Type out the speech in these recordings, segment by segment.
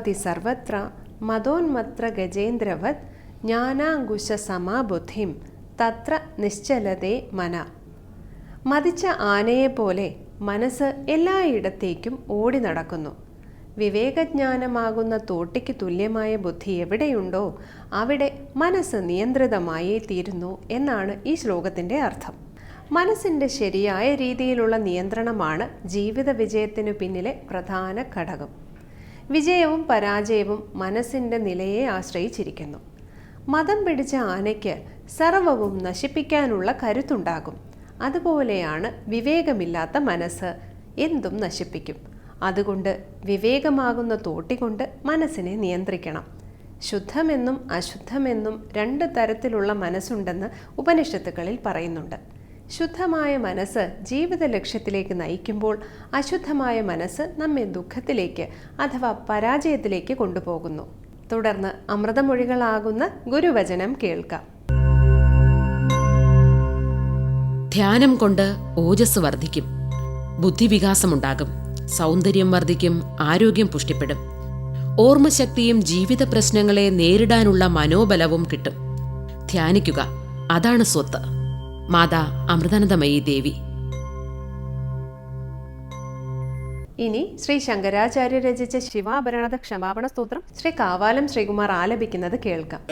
മനോധാവതി സർവത്ര മതോന്മത്ര ഗജേന്ദ്രവത് ജ്ഞാനാങ്കുശ സമാബുദ്ധിം തത്ര നിശ്ചലതേ മന. മതിച്ച ആനയെപ്പോലെ മനസ്സ് എല്ലായിടത്തേക്കും ഓടി നടക്കുന്നു വിവേകജ്ഞാനമാകുന്ന തോട്ടിക്ക് തുല്യമായ ബുദ്ധി എവിടെയുണ്ടോ അവിടെ മനസ്സ് നിയന്ത്രിതമായേ തീരുന്നു എന്നാണ് ഈ ശ്ലോകത്തിന്റെ അർത്ഥം. മനസ്സിന്റെ ശരിയായ രീതിയിലുള്ള നിയന്ത്രണമാണ് ജീവിത വിജയത്തിനു പിന്നിലെ പ്രധാന ഘടകം. വിജയവും പരാജയവും മനസ്സിന്റെ നിലയെ ആശ്രയിച്ചിരിക്കുന്നു. മതം പിടിച്ച ആനയ്ക്ക് സർവവും നശിപ്പിക്കാനുള്ള കരുത്തുണ്ടാകും. അതുപോലെയാണ് വിവേകമില്ലാത്ത മനസ്സ് എന്തും നശിപ്പിക്കും. അതുകൊണ്ട് വിവേകമാകുന്ന തോട്ടികൊണ്ട് മനസ്സിനെ നിയന്ത്രിക്കണം. ശുദ്ധമെന്നും അശുദ്ധമെന്നും രണ്ട് തരത്തിലുള്ള മനസ്സുണ്ടെന്ന് ഉപനിഷത്തുക്കളിൽ പറയുന്നുണ്ട്. ശുദ്ധമായ മനസ്സ് ജീവിത ലക്ഷ്യത്തിലേക്ക് നയിക്കുമ്പോൾ അശുദ്ധമായ മനസ്സ് നമ്മെ ദുഃഖത്തിലേക്ക് അഥവാ പരാജയത്തിലേക്ക് കൊണ്ടുപോകുന്നു. തുടർന്ന് അമൃതമൊഴികളാകുന്ന ഗുരുവചനം കേൾക്കാം. ധ്യാനം കൊണ്ട് ഓജസ് വർദ്ധിക്കും. ബുദ്ധിവികാസമുണ്ടാകും. സൗന്ദര്യം വർദ്ധിക്കും. ആരോഗ്യം പുഷ്ടിപ്പെടും. ഓർമ്മശക്തിയും ജീവിത പ്രശ്നങ്ങളെ നേരിടാനുള്ള മനോബലവും കിട്ടും. ധ്യാനിക്കുക. അതാണ് സ്വത്ത്. മാതാ അമൃതാനന്ദമയി ദേവി. ഇനി ശ്രീ ശങ്കരാചാര്യ രചിച്ച ശിവാഭരണത ക്ഷമാപണ സ്തോത്രം ശ്രീ കാവാലം ശ്രീകുമാർ ആലപിക്കുന്നത് കേൾക്കാം.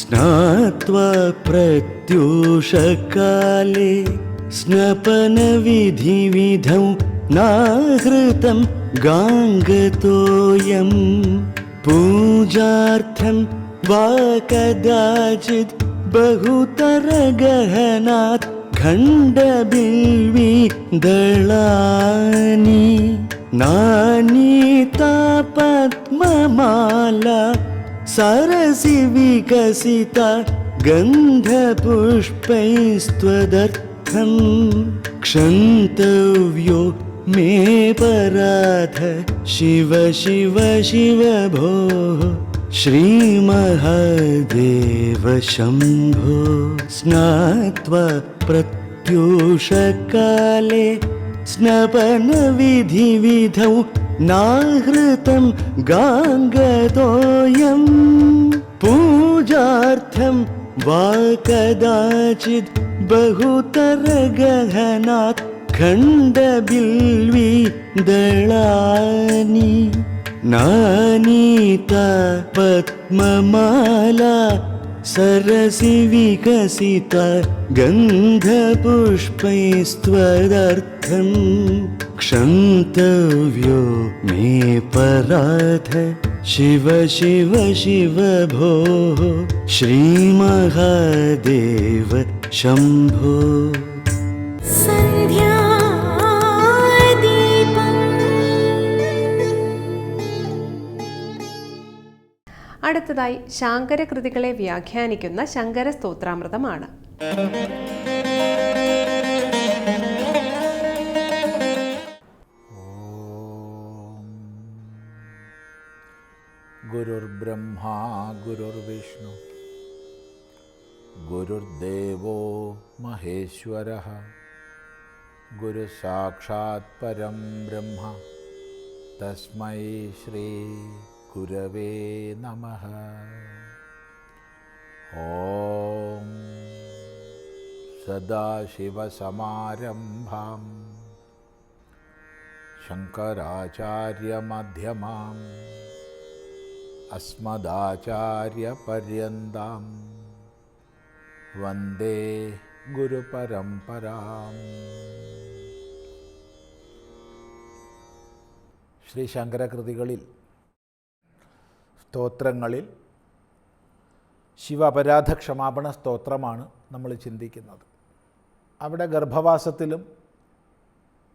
സ്നാത്വാ പ്രത്യൂഷകാലേ വിധം നാഹൃതം ഗാംഗതോയം. पूजार्थं वा कदाचित् बहुतरगहनात् खण्डबिल्वी दलानि नानीता पद्ममाला सरसि विकसिता गन्धपुष्पैस्त्वदर्थं क्षन्तव्यो मे पराध शिव शिव शिव भोः श्रीमहादेव शम्भो स्नात्वा प्रत्यूषकाले स्नपनविधिविधौ नाहृतं गाङ्गतोऽयं पूजार्थं वा कदाचित् बहुतरगहनात् खण्डबिल्वी दलानि नानीता पद्ममाला सरसि विकसिता गन्धपुष्पैस्त्वदर्थं क्षन्तव्यो मे पराध शिव शिव शिव भोः श्रीमहादेव शम्भो അടുത്തതായി ശാങ്കര കൃതികളെ വ്യാഖ്യാനിക്കുന്ന ശങ്കര സ്തോത്രാമൃതമാണ് ഗുരുർബ്രഹ്മാ ഗുരുർവിഷ്ണു ഗുരുദേവോ മഹേശ്വര ഗുരുസാക്ഷാത് പരം ബ്രഹ്മ തസ്മൈ ശ്രീ ഗുരവേ നമ ഓം സദാശിവസമാരംഭാം ശങ്കരാചാര്യമധ്യമാം अस्मदाचार्यपर्यन्तां वन्दे ഗുരുപരമ്പരാം ശ്രീ ശങ്കരകൃതികളിൽ സ്തോത്രങ്ങളിൽ ശിവ അപരാധ ക്ഷമാപണ സ്തോത്രമാണ് നമ്മൾ ചിന്തിക്കുന്നത്. അവിടെ ഗർഭവാസത്തിലും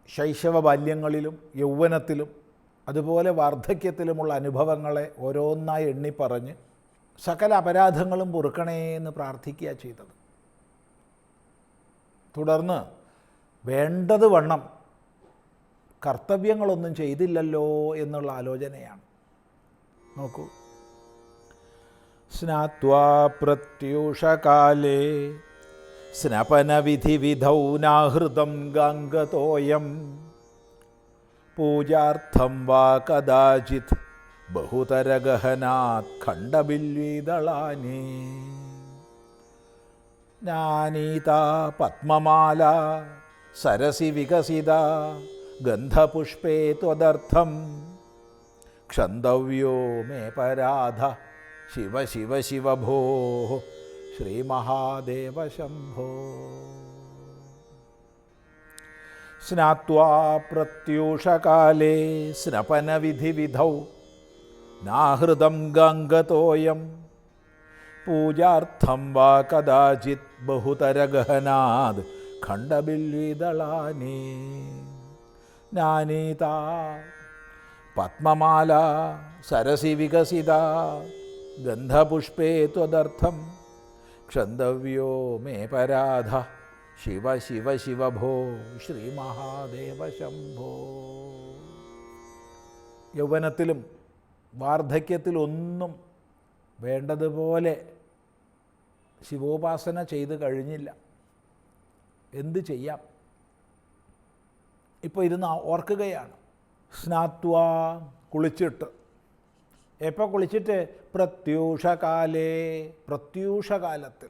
ശൈശവ ബാല്യങ്ങളിലും യൗവനത്തിലും അതുപോലെ വാർദ്ധക്യത്തിലുമുള്ള അനുഭവങ്ങളെ ഓരോന്നായി എണ്ണിപ്പറഞ്ഞ് സകല അപരാധങ്ങളും പൊറുക്കണേ എന്ന് പ്രാർത്ഥിക്കുക ചെയ്തത്. തുടർന്ന് വേണ്ടത് വണ്ണം കർത്തവ്യങ്ങളൊന്നും ചെയ്തില്ലല്ലോ എന്നുള്ള ആലോചനയാണ്. നോക്കൂ സ്നാത്വാ പ്രത്യൂഷകാലേ സ്നപനവിധിവിധൗ നാഹൃതം ഗാംഗതോയം. പൂജാർത്ഥം വാ കദാചിത് ബഹുതരഗഹനാത് ഖണ്ഡബില്വീദളാനി ജ്ഞാനീതാ പത്മമാല സരസി വികസിത ഗന്ധപുഷ്പേ ത്വദർത്ഥം. ക്ഷന്തവ്യോ മേ പരാധ ശിവ ശിവ ശിവഭോ ശ്രീമഹാദേവ ശംഭോ. സ്നാത്വാ പ്രത്യൂഷകാലേ സ്നപനവിധിവിധൗ. നാഹൃതം ഗംഗതോയം. പൂജാർത്ഥം വാ കദാചിത് ബഹുതരഗഹനാത് ഖണ്ഡബില്ലിദളാനി നാനീത. പത്മമാല. സരസി വികസിത. ഗന്ധപുഷ്പേ ത്വദർത്ഥം ക്ഷന്തവ്യോ മേ പരാധ. ശിവ ശിവ ശിവ ഭോ ശ്രീമഹാദേവ ശംഭോ. യൗവനത്തിലും വാർദ്ധക്യത്തിലൊന്നും വേണ്ടതുപോലെ ശിവോപാസന ചെയ്ത് കഴിഞ്ഞില്ല. എന്ത് ചെയ്യാം? ഇപ്പോൾ ഇരുന്ന് ഓർക്കുകയാണ്. സ്നാത്വാ കുളിച്ചിട്ട്. എപ്പോൾ കുളിച്ചിട്ട്? പ്രത്യൂഷകാലേ പ്രത്യൂഷകാലത്തിൽ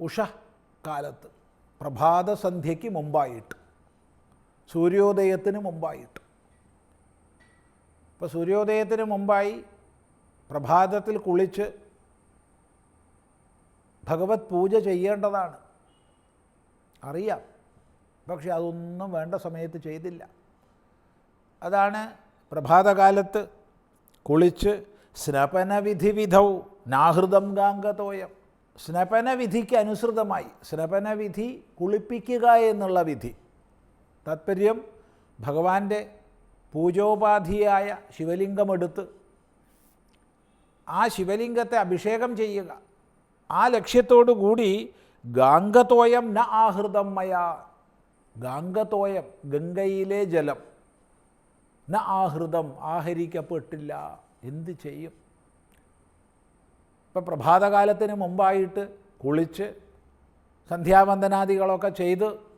ഉഷ കാലത്ത്. പ്രഭാതസന്ധ്യയ്ക്ക് മുമ്പായിട്ട്. സൂര്യോദയത്തിന് മുമ്പായിട്ട്. ഇപ്പോൾ സൂര്യോദയത്തിന് മുമ്പായി പ്രഭാതത്തിൽ കുളിച്ച് ഭഗവത് പൂജ ചെയ്യേണ്ടതാണ്. അറിയാം. പക്ഷെ അതൊന്നും വേണ്ട സമയത്ത് ചെയ്തില്ല. അതാണ് പ്രഭാതകാലത്ത് കുളിച്ച് സ്നപനവിധിവിധൗ നാഹൃതം ഗാംഗതോയം സ്നപനവിധിക്ക് അനുസൃതമായി. സ്നപനവിധി കുളിപ്പിക്കുക എന്നുള്ള വിധി. താത്പര്യം ഭഗവാന്റെ പൂജോപാധിയായ ശിവലിംഗമെടുത്ത് ആ ശിവലിംഗത്തെ അഭിഷേകം ചെയ്യുക. ആ ലക്ഷ്യത്തോടു കൂടി ഗാംഗതോയം ന ആഹൃതം മയ. ഗാംഗതോയം ഗംഗയിലെ ജലം. ന ആഹൃതം ആഹരിക്കപ്പെട്ടില്ല. എന്ത് ചെയ്യും? ഇപ്പം പ്രഭാതകാലത്തിന് മുമ്പായിട്ട് കുളിച്ച് സന്ധ്യാവന്ദനാദികളൊക്കെ ചെയ്ത്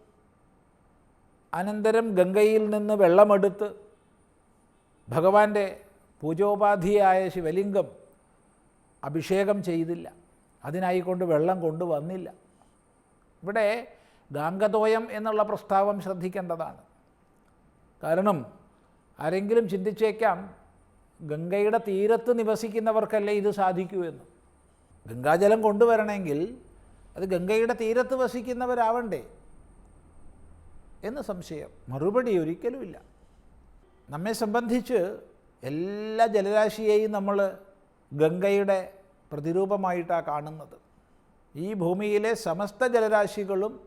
അനന്തരം ഗംഗയിൽ നിന്ന് വെള്ളമെടുത്ത് ഭഗവാന്റെ പൂജോപാധിയായ ശിവലിംഗം അഭിഷേകം ചെയ്തില്ല. അതിനായിക്കൊണ്ട് വെള്ളം കൊണ്ടുവന്നില്ല. ഇവിടെ ഗാംഗതോയം എന്നുള്ള പ്രസ്താവം ശ്രദ്ധിക്കേണ്ടതാണ്. കാരണം ആരെങ്കിലും ചിന്തിച്ചേക്കാം ഗംഗയുടെ തീരത്ത് നിവസിക്കുന്നവർക്കല്ലേ ഇത് സാധിക്കൂ എന്ന്. ഗംഗാജലം കൊണ്ടുവരണമെങ്കിൽ അത് ഗംഗയുടെ തീരത്ത് വസിക്കുന്നവരാവണ്ടേ എന്ന് സംശയം മറുപടി ഒരിക്കലുമില്ല. നമ്മെ സംബന്ധിച്ച് എല്ലാ ജലരാശിയെയും നമ്മൾ ഗംഗയുടെ പ്രതിരൂപമായിട്ടാണ് കാണുന്നത്. ഈ ഭൂമിയിലെ സമസ്ത ജലരാശികളും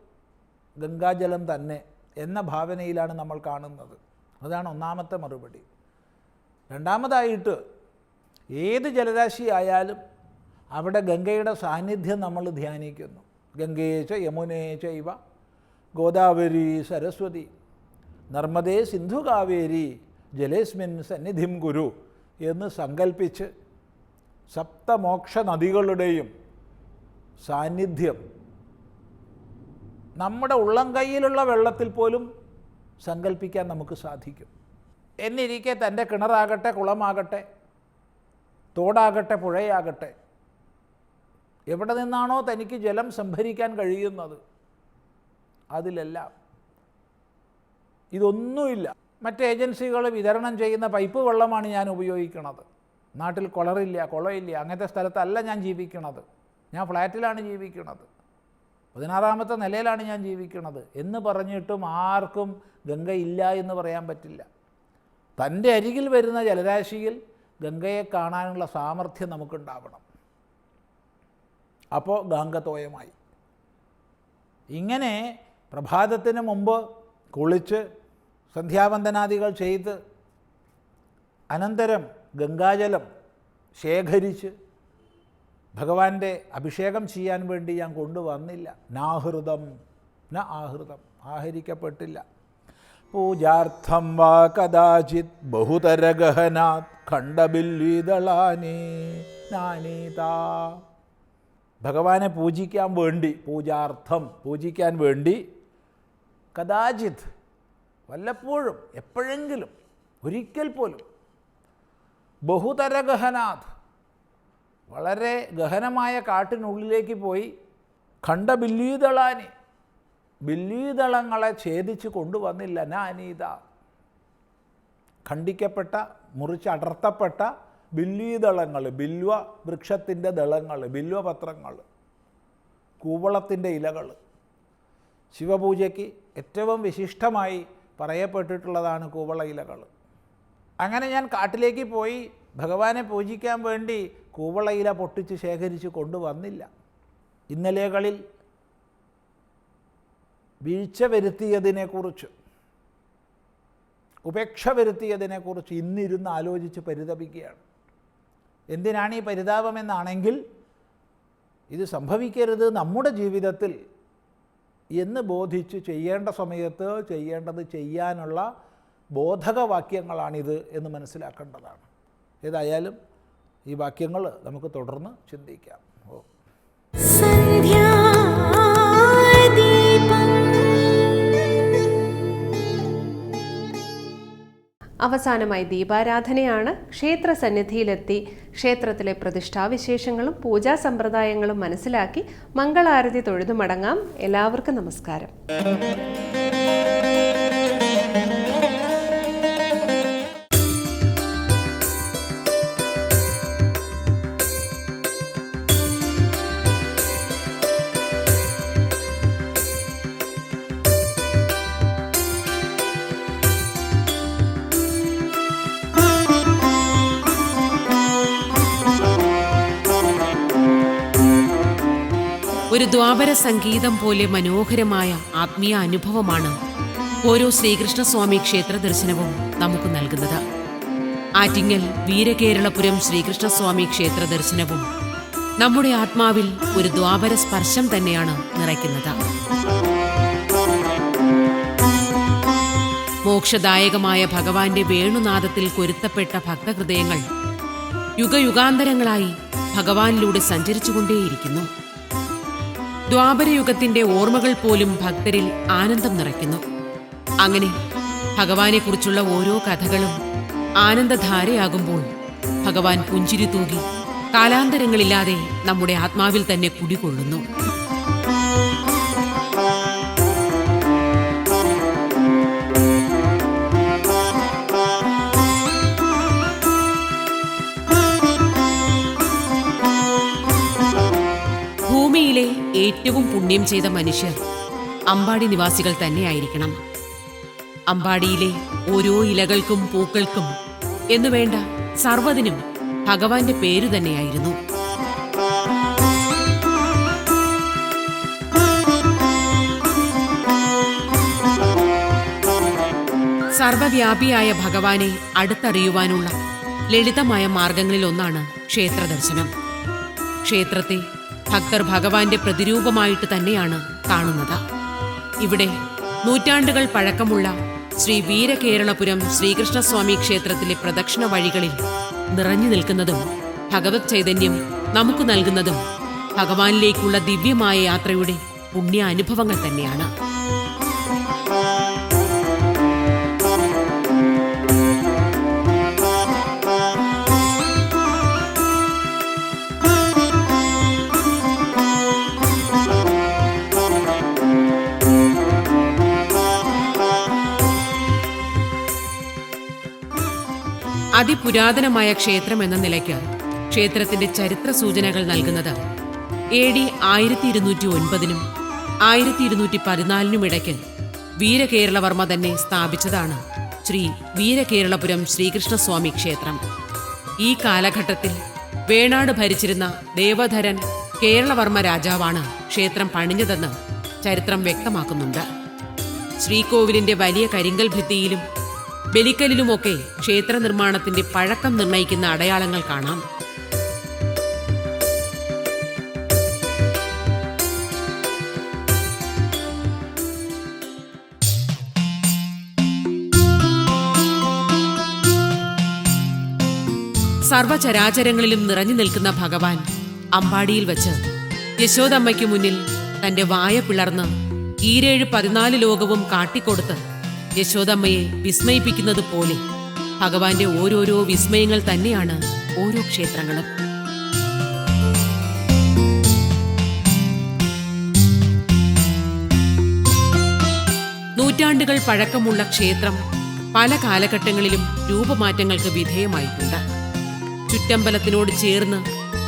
ഗംഗാജലം തന്നെ എന്ന ഭാവനയിലാണ് നമ്മൾ കാണുന്നത്. അതാണ് ഒന്നാമത്തെ മറുപടി. രണ്ടാമതായിട്ട് ഏത് ജലരാശി ആയാലും അവിടെ ഗംഗയുടെ സാന്നിധ്യം നമ്മൾ ധ്യാനിക്കുന്നു. ഗംഗയേച്ച യമുനേച്ച ഇവ ഗോദാവരി സരസ്വതി നർമ്മദേ സിന്ധു കാവേരി ജലേസ്മിൻ സന്നിധിം ഗുരു എന്ന് സങ്കൽപ്പിച്ച് സപ്തമോക്ഷ നദികളുടെയും സാന്നിധ്യം നമ്മുടെ ഉള്ളം കയ്യിലുള്ള വെള്ളത്തിൽ പോലും സങ്കല്പിക്കാൻ നമുക്ക് സാധിക്കും. എന്നിരിക്കെ തന്റെ കിണറാകട്ടെ കുളമാകട്ടെ തോടാകട്ടെ പുഴയാകട്ടെ എവിടെ നിന്നാണോ തനിക്ക് ജലം സംഭരിക്കാൻ കഴിയുന്നത് അതിലെല്ലാം. ഇതൊന്നുമില്ല. മറ്റ് ഏജൻസികൾ വിതരണം ചെയ്യുന്ന പൈപ്പ് വെള്ളമാണ് ഞാൻ ഉപയോഗിക്കുന്നത് നാട്ടിൽ കുളറില്ല കുളമില്ല അങ്ങനത്തെ സ്ഥലത്തല്ല ഞാൻ ജീവിക്കുന്നത് ഞാൻ ഫ്ലാറ്റിലാണ് ജീവിക്കുന്നത് പതിനാറാമത്തെ നിലയിലാണ് ഞാൻ ജീവിക്കുന്നത്. എന്ന് പറഞ്ഞിട്ടും ആർക്കും ഗംഗ ഇല്ല എന്ന് പറയാൻ പറ്റില്ല. തന്റെ അരികിൽ വരുന്ന ജലരാശിയിൽ ഗംഗയെ കാണാനുള്ള സാമർഥ്യം നമുക്കുണ്ടാവണം. അപ്പോൾ ഗാംഗതോയമായി. ഇങ്ങനെ പ്രഭാതത്തിന് മുമ്പ് കുളിച്ച് സന്ധ്യാവന്ദനാദികൾ ചെയ്ത് അനന്തരം ഗംഗാജലം ശേഖരിച്ച് ഭഗവാന്റെ അഭിഷേകം ചെയ്യാൻ വേണ്ടി ഞാൻ കൊണ്ടുവന്നില്ല. നാഹൃതം ന ആഹൃതം ആഹരിക്കപ്പെട്ടില്ല. പൂജാർത്ഥം വാ കഥാചിത് ബഹുതരഗഹനാത് ഖണ്ഡബില്ലിതളാനി നാനീതാ ഭഗവാനെ പൂജിക്കാൻ വേണ്ടി പൂജാർത്ഥം പൂജിക്കാൻ വേണ്ടി കഥാചിത് വല്ലപ്പോഴും എപ്പോഴെങ്കിലും ഒരിക്കൽ പോലും ബഹുതരഗഹനാഥ് വളരെ ഗഹനമായ കാട്ടിനുള്ളിലേക്ക് പോയി കണ്ട ബില്ലീതളാനി ബില്ലീതളങ്ങളെ ഛേദിച്ച് കൊണ്ടുവന്നില്ല. നാനീത ഖണ്ഡിക്കപ്പെട്ട മുറിച്ചടർത്തപ്പെട്ട ബില്ലീതളങ്ങൾ ബില്വ വൃക്ഷത്തിന്റെ ദളങ്ങൾ ബില്വപത്രങ്ങൾ കൂവളത്തിന്റെ ഇലകൾ ശിവപൂജയ്ക്ക് ഏറ്റവും വിശിഷ്ടമായി പറയപ്പെട്ടിട്ടുള്ളതാണ് കൂവള ഇലകൾ അങ്ങനെ ഞാൻ കാട്ടിലേക്ക് പോയി. ഭഗവാനെ പൂജിക്കാൻ വേണ്ടി കൂവളയില പൊട്ടിച്ച് ശേഖരിച്ച് കൊണ്ടുവന്നില്ല. ഇന്നലെകളിൽ വീഴ്ച വരുത്തിയതിനെക്കുറിച്ച് ഉപേക്ഷ വരുത്തിയതിനെക്കുറിച്ച് ഇന്നിരുന്ന് ആലോചിച്ച് പരിതപിക്കുകയാണ്. എന്തിനാണ് ഈ പരിതാപമെന്നാണെങ്കിൽ ഇത് സംഭവിക്കരുത് നമ്മുടെ ജീവിതത്തിൽ എന്ന് ബോധിച്ച് ചെയ്യേണ്ട സമയത്ത് ചെയ്യേണ്ടത് ചെയ്യാനുള്ള ബോധകവാക്യങ്ങളാണിത് എന്ന് മനസ്സിലാക്കേണ്ടതാണ്. ഏതായാലും ഈ വാക്യങ്ങൾ നമുക്ക് തുടർന്ന് ചിന്തിക്കാം. ഓ. അവസാനമായി ദീപാരാധനയാണ്. ക്ഷേത്ര സന്നിധിയിലെത്തി ക്ഷേത്രത്തിലെ പ്രതിഷ്ഠാവിശേഷങ്ങളും പൂജാ സമ്പ്രദായങ്ങളും മനസ്സിലാക്കി മംഗളാരതി തൊഴുതു മടങ്ങാം എല്ലാവർക്കും നമസ്കാരം. ഒരു ദ്വാപര സംഗീതം പോലെ മനോഹരമായ ആത്മീയ അനുഭവമാണ് ഓരോ ശ്രീകൃഷ്ണസ്വാമി ക്ഷേത്ര ദർശനവും നമുക്ക് നൽകുന്നത്. ആറ്റിങ്ങൽ വീരകേരളപുരം ശ്രീകൃഷ്ണസ്വാമി ക്ഷേത്ര ദർശനവും നമ്മുടെ ആത്മാവിൽ ഒരു ദ്വാപര സ്പർശം തന്നെയാണ് നിറയ്ക്കുന്നത്. മോക്ഷദായകമായ ഭഗവാന്റെ വേണുനാദത്തിൽ കൊരുത്തപ്പെട്ട ഭക്തഹൃദയങ്ങൾ യുഗയുഗാന്തരങ്ങളായി ഭഗവാനിലൂടെ സഞ്ചരിച്ചുകൊണ്ടേയിരിക്കുന്നു. ദ്വാപരയുഗത്തിന്റെ ഓർമ്മകൾ പോലും ഭക്തരിൽ ആനന്ദം നിറയ്ക്കുന്നു. അങ്ങനെ ഭഗവാനെക്കുറിച്ചുള്ള ഓരോ കഥകളും ആനന്ദധാരയാകുമ്പോൾ ഭഗവാൻ പുഞ്ചിരി തൂകി കാലാന്തരങ്ങളില്ലാതെ നമ്മുടെ ആത്മാവിൽ തന്നെ കുടികൊള്ളുന്നു. ഏറ്റവും പുണ്യം ചെയ്ത മനുഷ്യർ അമ്പാടി നിവാസികൾ തന്നെയായിരിക്കണം. അമ്പാടിയിലെ ഓരോ ഇലകൾക്കും പൂക്കൾക്കും എന്നു വേണ്ട സർവതിനും ഭഗവാന്റെ പേരു തന്നെയായിരുന്നു. സർവവ്യാപിയായ ഭഗവാനെ അടുത്തറിയുവാനുള്ള ലളിതമായ മാർഗങ്ങളിൽ ഒന്നാണ് ക്ഷേത്രദർശനം. ക്ഷേത്രത്തെ ഭക്തർ ഭഗവാന്റെ പ്രതിരൂപമായിട്ട് തന്നെയാണ് കാണുന്നത്. ഇവിടെ നൂറ്റാണ്ടുകൾ പഴക്കമുള്ള ശ്രീ വീരകേരളപുരം ശ്രീകൃഷ്ണസ്വാമി ക്ഷേത്രത്തിലെ പ്രദക്ഷിണ വഴികളിൽ നിറഞ്ഞു നിൽക്കുന്നതും ഭഗവത് ചൈതന്യം നമുക്ക് നൽകുന്നതും ഭഗവാനിലേക്കുള്ള ദിവ്യമായ യാത്രയുടെ പുണ്യ അനുഭവങ്ങൾ തന്നെയാണ്. അതിപുരാതനമായ ക്ഷേത്രം എന്ന നിലയ്ക്ക് ക്ഷേത്രത്തിന്റെ ചരിത്ര സൂചനകൾ നൽകുന്നത് എ ഡി ആയിരത്തി ഇരുന്നൂറ്റി ഒൻപതിനും ആയിരത്തി ഇരുന്നൂറ്റി പതിനാലിനും ഇടയ്ക്ക് വീരകേരളവർമ്മ തന്നെ സ്ഥാപിച്ചതാണ് ശ്രീ വീരകേരളപുരം ശ്രീകൃഷ്ണസ്വാമി ക്ഷേത്രം. ഈ കാലഘട്ടത്തിൽ വേണാട് ഭരിച്ചിരുന്ന ദേവധരൻ കേരളവർമ്മ രാജാവാണ് ക്ഷേത്രം പണിഞ്ഞതെന്ന് ചരിത്രം വ്യക്തമാക്കുന്നുണ്ട്. ശ്രീകോവിലിന്റെ വലിയ കരിങ്കൽ ഭിത്തിയിലും ബലിക്കലിലുമൊക്കെ ക്ഷേത്ര നിർമ്മാണത്തിന്റെ പഴക്കം നിർണയിക്കുന്ന അടയാളങ്ങൾ കാണാം. സർവചരാചരങ്ങളിലും നിറഞ്ഞു നിൽക്കുന്ന ഭഗവാൻ അമ്പാടിയിൽ വച്ച് യശോദമ്മയ്ക്ക് മുന്നിൽ തന്റെ വായ പിളർന്ന് ഈരേഴ് പതിനാല് ലോകവും കാട്ടിക്കൊടുത്ത് യശോദമ്മയെ വിസ്മയിപ്പിക്കുന്നത് പോലെ ഭഗവാന്റെ ഓരോരോ വിസ്മയങ്ങൾ തന്നെയാണ് ഓരോ ക്ഷേത്രങ്ങളും. നൂറ്റാണ്ടുകൾ പഴക്കമുള്ള ക്ഷേത്രം പല കാലഘട്ടങ്ങളിലും രൂപമാറ്റങ്ങൾക്ക് വിധേയമായിട്ടുണ്ട്. ചുറ്റമ്പലത്തിനോട് ചേർന്ന്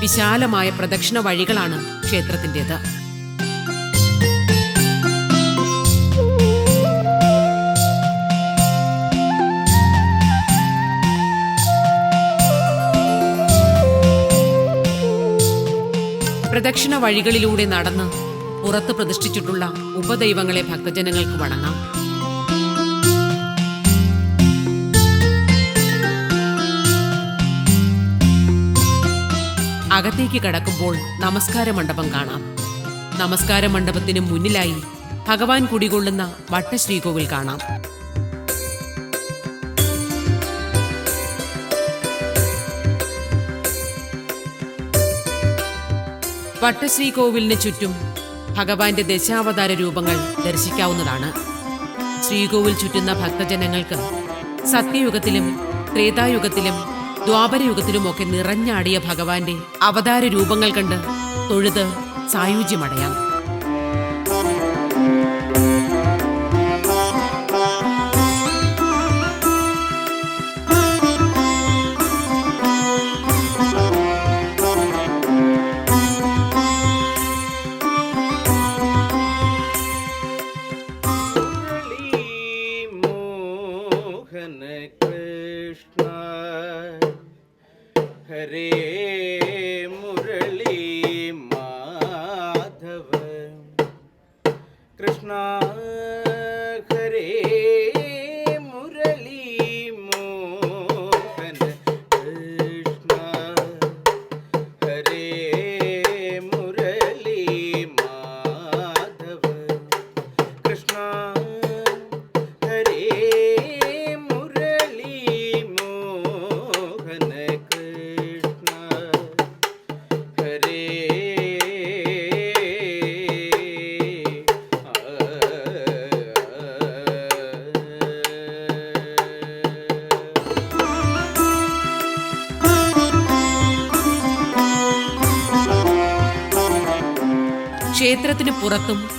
വിശാലമായ പ്രദക്ഷിണ വഴികളാണ് ക്ഷേത്രത്തിന്റെത്. പ്രദക്ഷിണ വഴികളിലൂടെ നടന്ന് പുറത്ത് പ്രതിഷ്ഠിച്ചിട്ടുള്ള ഉപദൈവങ്ങളെ ഭക്തജനങ്ങൾക്ക് വണങ്ങാം. അകത്തേക്ക് കടക്കുമ്പോൾ നമസ്കാര മണ്ഡപം കാണാം. നമസ്കാര മണ്ഡപത്തിന് മുന്നിലായി ഭഗവാൻ കുടികൊള്ളുന്ന വട്ടശ്രീകോവിൽ കാണാം. വട്ടശ്രീകോവിലിന് ചുറ്റും ഭഗവാന്റെ ദശാവതാര രൂപങ്ങൾ ദർശിക്കാവുന്നതാണ്. ശ്രീകോവിൽ ചുറ്റുന്ന ഭക്തജനങ്ങൾക്ക് സത്യയുഗത്തിലും ത്രേതായുഗത്തിലും ദ്വാപരയുഗത്തിലുമൊക്കെ നിറഞ്ഞാടിയ ഭഗവാന്റെ അവതാര രൂപങ്ങൾ കണ്ട് തൊഴുത് സായുജ്യമടയാം.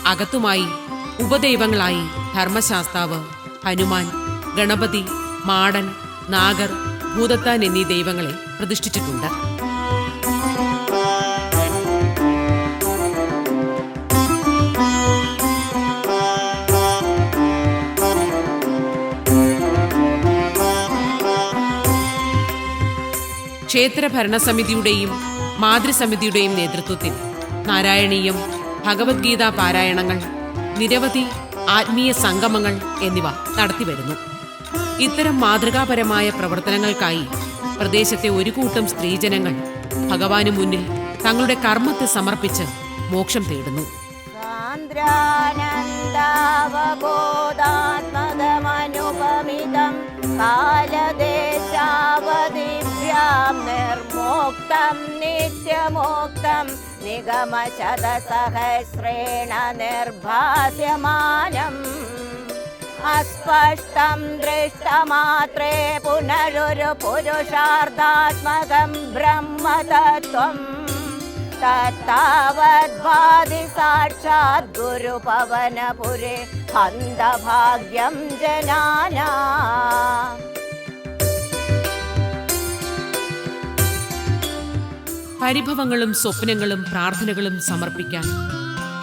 അകത്തുമായി ഉപദൈവങ്ങളായി ധർമ്മശാസ്താവ് ഹനുമാൻ ഗണപതി മാടൻ നാഗർ ഭൂതത്താൻ എന്നീ ദൈവങ്ങളെ പ്രതിഷ്ഠിച്ചിട്ടുണ്ട്. ക്ഷേത്ര ഭരണസമിതിയുടെയും മാതൃസമിതിയുടെയും നേതൃത്വത്തിൽ നാരായണീയം ഭഗവത്ഗീത പാരായണങ്ങൾ നിരവധി ആത്മീയ സംഗമങ്ങൾ എന്നിവ നടത്തിവരുന്നു ഇത്തരം മാതൃകാപരമായ പ്രവർത്തനങ്ങൾക്കായി പ്രദേശത്തെ ഒരു കൂട്ടം സ്ത്രീജനങ്ങൾ ഭഗവാന് മുന്നിൽ തങ്ങളുടെ കർമ്മത്തെ സമർപ്പിച്ച് മോക്ഷം തേടുന്നു. സാന്ദ്രാനന്ദാവബോധാത്മകമനുപമിതം मुक्तं नित्यमुक्तं निगमशतसहस्रेण निर्भास्यमानम्। अस्पष्टं दृष्टमात्रे पुनरुरुपुरुषार्थात्मकं ब्रह्मतत्त्वम्। तत्तावद्वादि साक्षात् गुरुपवनपुरे अन्धभाग्यं जनाना പരിഭവങ്ങളും സ്വപ്നങ്ങളും പ്രാർത്ഥനകളും സമർപ്പിക്കാൻ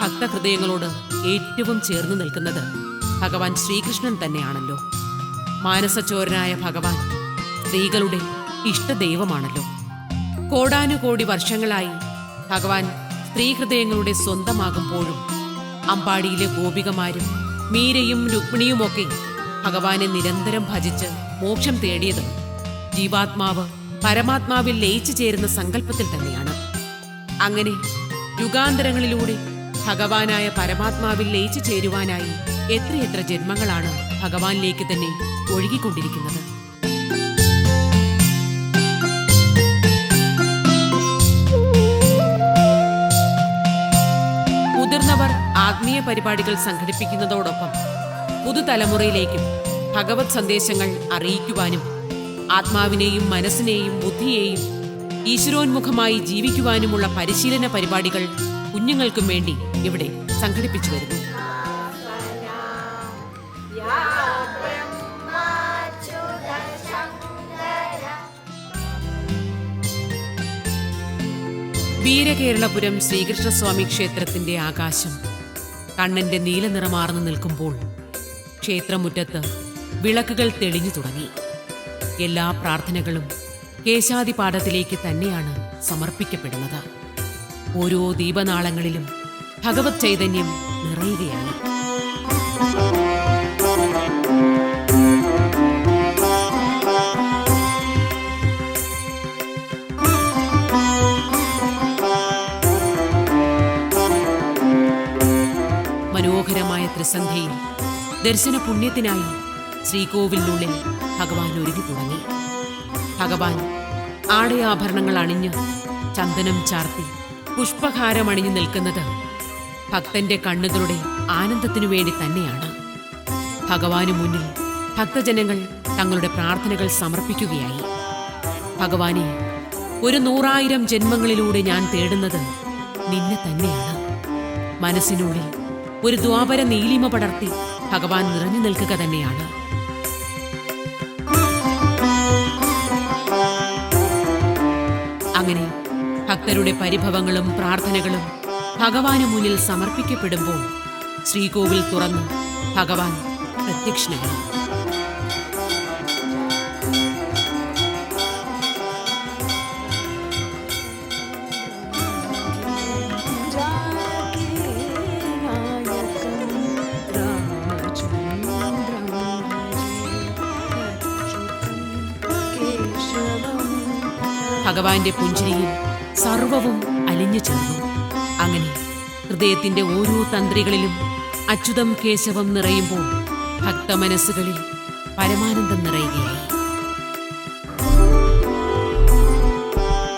ഭക്തഹൃദയങ്ങളോട് ഏറ്റവും ചേർന്ന് നിൽക്കുന്നത് ഭഗവാൻ ശ്രീകൃഷ്ണൻ തന്നെയാണല്ലോ. മാനസചോരനായ ഭഗവാൻ സ്ത്രീകളുടെ ഇഷ്ടദൈവമാണല്ലോ. കോടാനുകോടി വർഷങ്ങളായി ഭഗവാൻ സ്ത്രീഹൃദയങ്ങളുടെ സ്വന്തമാകുമ്പോഴും അമ്പാടിയിലെ ഗോപികമാരും മീരയും രുക്മിണിയുമൊക്കെ ഭഗവാനെ നിരന്തരം ഭജിച്ച് മോക്ഷം തേടിയത് ജീവാത്മാവ് പരമാത്മാവിൽ ലയിച്ചു ചേരുന്ന സങ്കല്പത്തിൽ തന്നെയാണ്. അങ്ങനെ യുഗാന്തരങ്ങളിലൂടെ ഭഗവാനായ പരമാത്മാവിൽ ലയിച്ചു ചേരുവാനായി എത്രയെത്ര ജന്മങ്ങളാണ് ഭഗവാനിലേക്ക് തന്നെ ഒഴുകിക്കൊണ്ടിരിക്കുന്നത്. മുതിർന്നവർ ആത്മീയ പരിപാടികൾ സംഘടിപ്പിക്കുന്നതോടൊപ്പം പുതുതലമുറയിലേക്കും ഭഗവത് സന്ദേശങ്ങൾ അറിയിക്കുവാനും ആത്മാവിനെയും മനസ്സിനെയും ബുദ്ധിയെയും ഈശ്വരോന്മുഖമായി ജീവിക്കുവാനുമുള്ള പരിശീലന പരിപാടികൾ കുഞ്ഞുങ്ങൾക്കും വേണ്ടി ഇവിടെ സംഘടിപ്പിച്ചു വരുന്നു. വീരകേരളപുരം ശ്രീകൃഷ്ണസ്വാമി ക്ഷേത്രത്തിന്റെ ആകാശം കണ്ണന്റെ നീലനിറമാർന്നു നിൽക്കുമ്പോൾ ക്ഷേത്രമുറ്റത്ത് വിളക്കുകൾ തെളിഞ്ഞു തുടങ്ങി. എല്ലാ പ്രാർത്ഥനകളും കേശാദിപാഠത്തിലേക്ക് തന്നെയാണ് സമർപ്പിക്കപ്പെടുന്നത്. ഓരോ ദീപനാളങ്ങളിലും ഭഗവത് ചൈതന്യം നിറയുകയാണ്. മനോഹരമായ ത്രിസന്ധ്യയിൽ ദർശന പുണ്യത്തിനായി ശ്രീകോവിലിനുള്ളിൽ ഭഗവാൻ ഒരുങ്ങി തുടങ്ങി. ഭഗവാൻ ആടയാഭരണങ്ങൾ അണിഞ്ഞ് ചന്ദനം ചാർത്തി പുഷ്പഹാരം അണിഞ്ഞു നിൽക്കുന്നത് ഭക്തന്റെ കണ്ണുകളുടെ ആനന്ദത്തിനു വേണ്ടി തന്നെയാണ്. ഭഗവാനു മുന്നിൽ ഭക്തജനങ്ങൾ തങ്ങളുടെ പ്രാർത്ഥനകൾ സമർപ്പിക്കുകയായി. ഭഗവാനെ ഒരു നൂറായിരം ജന്മങ്ങളിലൂടെ ഞാൻ തേടുന്നത് നിന്നെ തന്നെയാണ്. മനസ്സിനുള്ളിൽ ഒരു ദ്വാപര നീലിമ പടർത്തി ഭഗവാൻ നിറഞ്ഞു നിൽക്കുക തന്നെയാണ്. അങ്ങനെ ഭക്തരുടെ പരിഭവങ്ങളും പ്രാർത്ഥനകളും ഭഗവാന് മുന്നിൽ സമർപ്പിക്കപ്പെടുമ്പോൾ ശ്രീകോവിൽ തുറന്ന് ഭഗവാൻ പ്രത്യക്ഷനായി. ഭഗവാന്റെ പുഞ്ചിരിയിൽ സർവവും അലിഞ്ഞു ചേർന്നു അങ്ങനെ ഹൃദയത്തിന്റെ ഓരോ തന്ത്രികളിലും അച്യുതം കേശവം നിറയുമ്പോൾ ഭക്തമനസ്സുകളിൽ പരമാനന്ദം നിറയുകയായി.